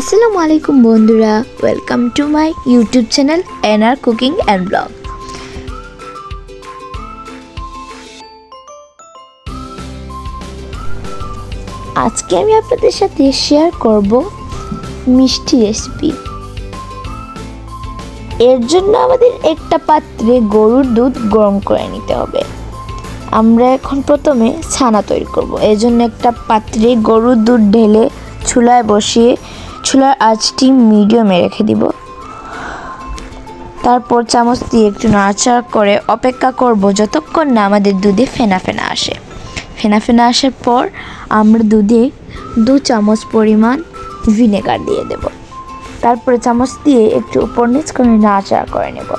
আসসালামু আলাইকুম বন্ধুরা welcome to my YouTube channel NR cooking and blog আজকে আমি আপনাদের সাথে শেয়ার করব মিষ্টি রেসিপি এর জন্য আমাদের একটা পাত্রে গরুর দুধ গরম করে নিতে হবে। আমরা এখন প্রথমে ছানা তৈরি করব। এর জন্য একটা পাত্রে গরুর দুধ ঢেলে চুলায় বসিয়ে চুলার আঁচটি মিডিয়ামে রেখে দিব। তারপর চামচ দিয়ে একটু নাড়াচাড়া করে অপেক্ষা করব যতক্ষণ না আমাদের দুধে ফেনা ফেনা আসে। ফেনা ফেনা আসার পর আমরা দুধে দু চামচ পরিমাণ ভিনেগার দিয়ে দেব। তারপরে চামচ দিয়ে একটু উপর নিচ করে নাড়াচাড়া করে নেব।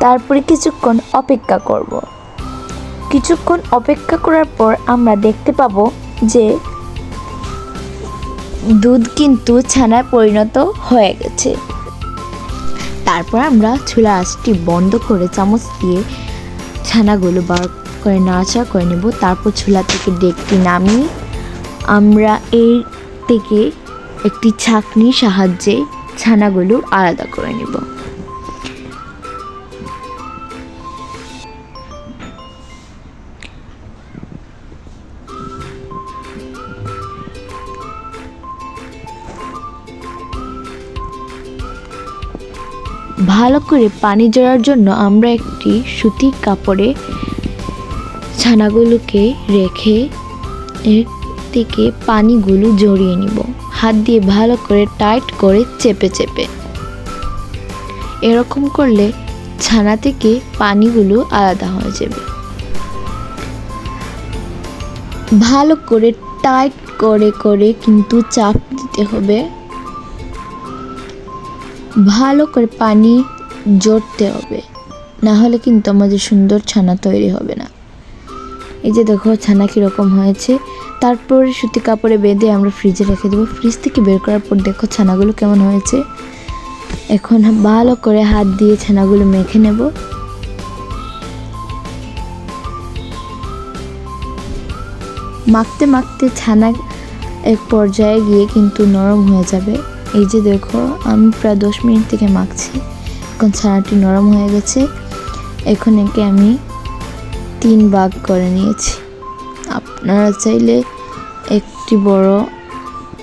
তারপরে কিছুক্ষণ অপেক্ষা করব। কিছুক্ষণ অপেক্ষা করার পর আমরা দেখতে পাবো যে দুধ কিন্তু ছানায় পরিণত হয়ে গেছে। তারপর আমরা চুলা আঁচটি বন্ধ করে চামচ দিয়ে ছানাগুলো বার করে নাড়াচাড়া করে নেব। তারপর চুলা থেকে ডেকটি নামিয়ে আমরা এর থেকে একটি ছাঁকনির সাহায্যে ছানাগুলো আলাদা করে নেব। ভালো করে পানি জড়ার জন্য আমরা একটি সুতির কাপড়ে ছানাগুলোকে রেখে এর থেকে পানিগুলো জড়িয়ে নিব। হাত দিয়ে ভালো করে টাইট করে চেপে চেপে। এরকম করলে ছানা থেকে পানিগুলো আলাদা হয়ে যাবে। ভালো করে টাইট করে করে কিন্তু চাপ দিতে হবে। ভালো করে পানি জড়তে হবে। না হলে কিন্তু আমাদের সুন্দর ছানা তৈরি হবে না। এই যে দেখো ছানা কীরকম হয়েছে। তারপরে সুতি কাপড়ে বেঁধে আমরা ফ্রিজে রেখে দেবো। ফ্রিজ থেকে বের করার পর দেখো ছানাগুলো কেমন হয়েছে। এখন ভালো করে হাত দিয়ে ছানাগুলো মেখে নেব। মাখতে মাখতে ছানা এক পর্যায়ে গিয়ে কিন্তু নরম হয়ে যাবে। এই যে দেখো, আমি প্রায় দশ মিনিট থেকে মাখছি। এখন ছানাটি নরম হয়ে গেছে। এখন একে আমি তিন ভাগ করে নিয়েছি। আপনারা চাইলে একটি বড়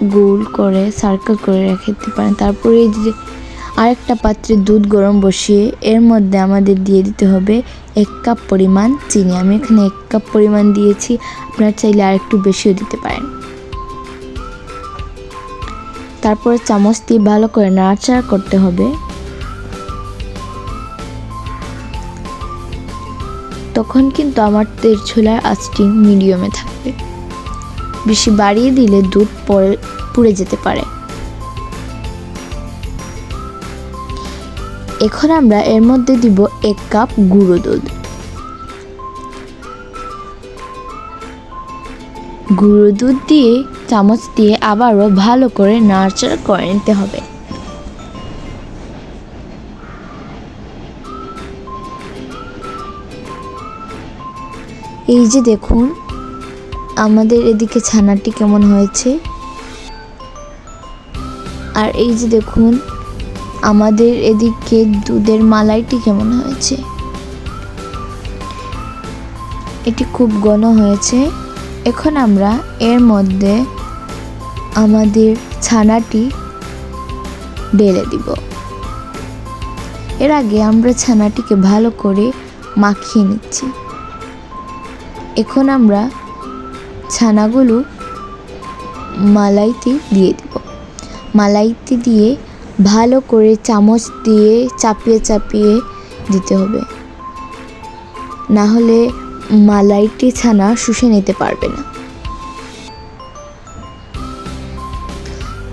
গোল করে সার্কেল করে রেখে দিতে পারেন। তারপরে এই যে আরেকটা পাত্রে দুধ গরম বসিয়ে, এর মধ্যে আমাদের দিয়ে দিতে হবে এক কাপ পরিমাণ চিনি। আমি এখানে এক কাপ পরিমাণ দিয়েছি। আপনারা চাইলে আরেকটু বেশিও দিতে পারেন। তারপরে চামচ দিয়ে ভালো করে নাড়াচাড়া করতে হবে। তখন কিন্তু আমার তেল ছোলার আঁচটি মিডিয়ামে থাকবে। বেশি বাড়িয়ে দিলে দুধ পরে, পুড়ে যেতে পারে। এখন আমরা এর মধ্যে দিব এক কাপ গুঁড়ো দুধ। গুঁড়ো দুধ দিয়ে চামচ দিয়ে আবারও ভালো করে নাড়াচাড়া করে নিতে হবে। এই যে দেখুন, আমাদের এদিকে ছানাটি কেমন হয়েছে। আর এই যে দেখুন, আমাদের এদিকে দুধের মালাইটি কেমন হয়েছে। এটি খুব ঘন হয়েছে। এখন আমরা এর মধ্যে আমাদের ছানাটি ঢেলে দিব। এর আগে আমরা ছানাটিকে ভালো করে মাখিয়ে নিচ্ছি। এখন আমরা ছানাগুলো মালাইতে দিয়ে দিব। মালাইতে দিয়ে ভালো করে চামচ দিয়ে চাপিয়ে চাপিয়ে দিতে হবে। না হলে মালাইটি ছানা শুষে নিতে পারবে না।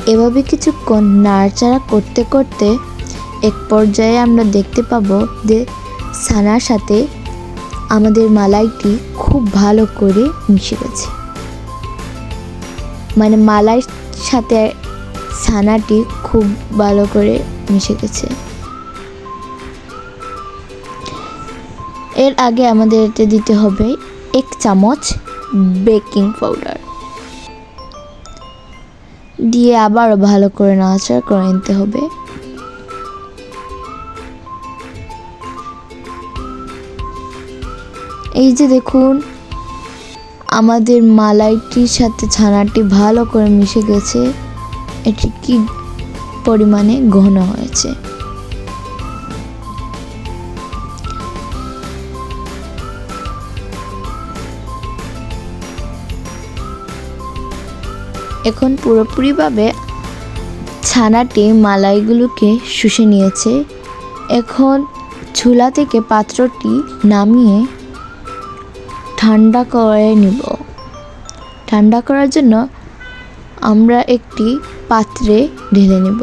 এভাবে কিছুক্ষণ নাড়াচাড়া করতে করতে এক পর্যায়ে আমরা দেখতে পাবো যে ছানার সাথে আমাদের মালাইটি খুব ভালো করে মিশে গেছে। মানে মালাইর সাথে ছানাটি খুব ভালো করে মিশে গেছে। এর আগে আমাদের এতে দিতে হবে এক চামচ বেকিং পাউডার। দিয়ে আবারও ভালো করে নাড়াচাড়া করে নিতে হবে। এই যে দেখুন, আমাদের মালাইটির সাথে ছানাটি ভালো করে মিশে গেছে। এটি কি পরিমাণে ঘন হয়েছে? এখন পুরোপুরিভাবে ছানাটি মালাইগুলোকে শুষে নিয়েছে। এখন চুলা থেকে পাত্রটি নামিয়ে ঠান্ডা করে নিব। ঠান্ডা করার জন্য আমরা একটি পাত্রে ঢেলে নেব।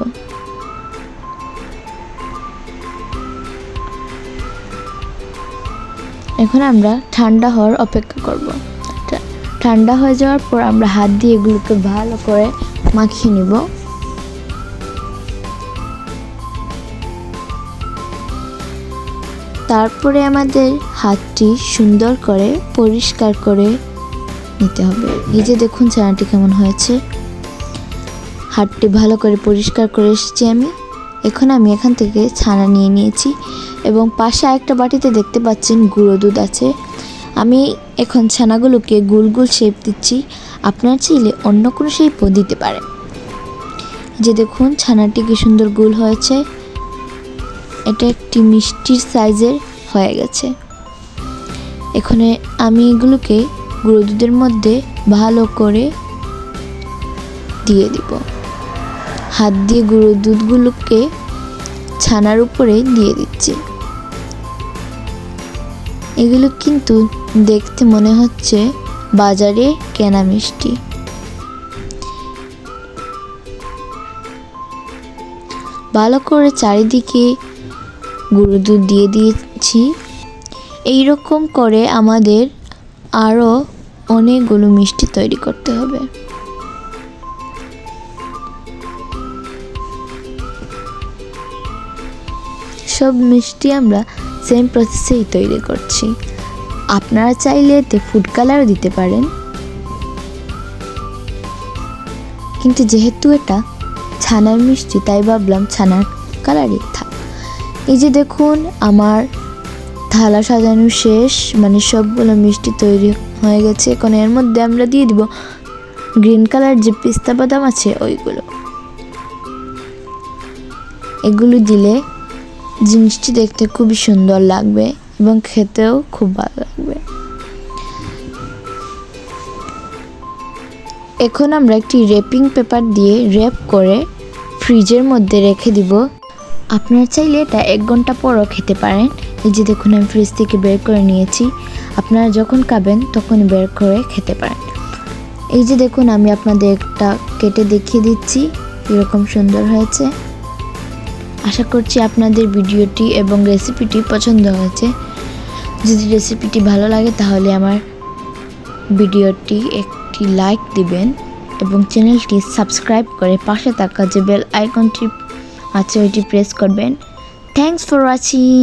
এখন আমরা ঠান্ডা হওয়ার অপেক্ষা করব। ঠান্ডা হয়ে যাওয়ার পর আমরা হাত দিয়ে এগুলোকে ভালো করে মাখিয়ে নিব। তারপরে আমাদের হাতটি সুন্দর করে পরিষ্কার করে নিতে হবে। এই যে দেখুন ছানাটি কেমন হয়েছে। হাতটি ভালো করে পরিষ্কার করে এসেছি আমি। এখন আমি এখান থেকে ছানা নিয়ে নিয়েছি এবং পাশে একটা বাটিতে দেখতে পাচ্ছেন গুঁড়ো দুধ আছে। আমি এখন ছানাগুলোকে গোল গোল শেপ দিচ্ছি। আপনার চাইলে অন্য কোনো শেপও দিতে পারে যে দেখুন, ছানাটি কি সুন্দর গোল হয়েছে। এটা একটি মিষ্টির সাইজের হয়ে গেছে। এখানে আমি এগুলোকে গুঁড়ো দুধের মধ্যে ভালো করে দিয়ে দিব। হাত দিয়ে গুঁড়ো দুধগুলোকে ছানার উপরে দিয়ে দিচ্ছি। এগুলো কিন্তু দেখতে মনে হচ্ছে বাজারে কেনা মিষ্টি। ভালো করে চারিদিকে গুঁড়ো দুধ দিয়ে দিয়েছি। এই রকম করে আমাদের আরও অনেকগুলো মিষ্টি তৈরি করতে হবে। সব মিষ্টি আমরা সেম প্রসেসেই তৈরি করছি। আপনারা চাইলে এতে ফুড কালারও দিতে পারেন। কিন্তু যেহেতু এটা ছানার মিষ্টি, তাই ভাবলাম ছানার কালারই থাক। এই যে দেখুন, আমার থালা সাজানো শেষ মানে সবগুলো মিষ্টি তৈরি হয়ে গেছে। এখন এর মধ্যে আমরা দিয়ে দিব গ্রিন কালার যে পিস্তা বাদাম আছে, ওইগুলো। এগুলো দিলে জিনিসটি দেখতে খুবই সুন্দর লাগবে। এবং খেতেও খুব ভালো লাগবে। এখন আমরা একটি র্যাপিং পেপার দিয়ে র্যাপ করে ফ্রিজের মধ্যে রেখে দিব। আপনারা চাইলে এটা এক ঘণ্টা পরও খেতে পারেন। এই যে দেখুন, আমি ফ্রিজ থেকে বের করে নিয়েছি। আপনারা যখন খাবেন তখন বের করে খেতে পারেন। এই যে দেখুন, আমি আপনাদের একটা কেটে দেখিয়ে দিচ্ছি। কীরকম সুন্দর হয়েছে। আশা করছি আপনাদের ভিডিওটি এবং রেসিপিটি পছন্দ হয়েছে। যদি রেসিপিটি ভালো লাগে, তাহলে আমার ভিডিওটি একটি লাইক দিবেন এবং চ্যানেলটি সাবস্ক্রাইব করে পাশে থাকা যে বেল আইকনটি আছে, ওইটি প্রেস করবেন। Thanks for watching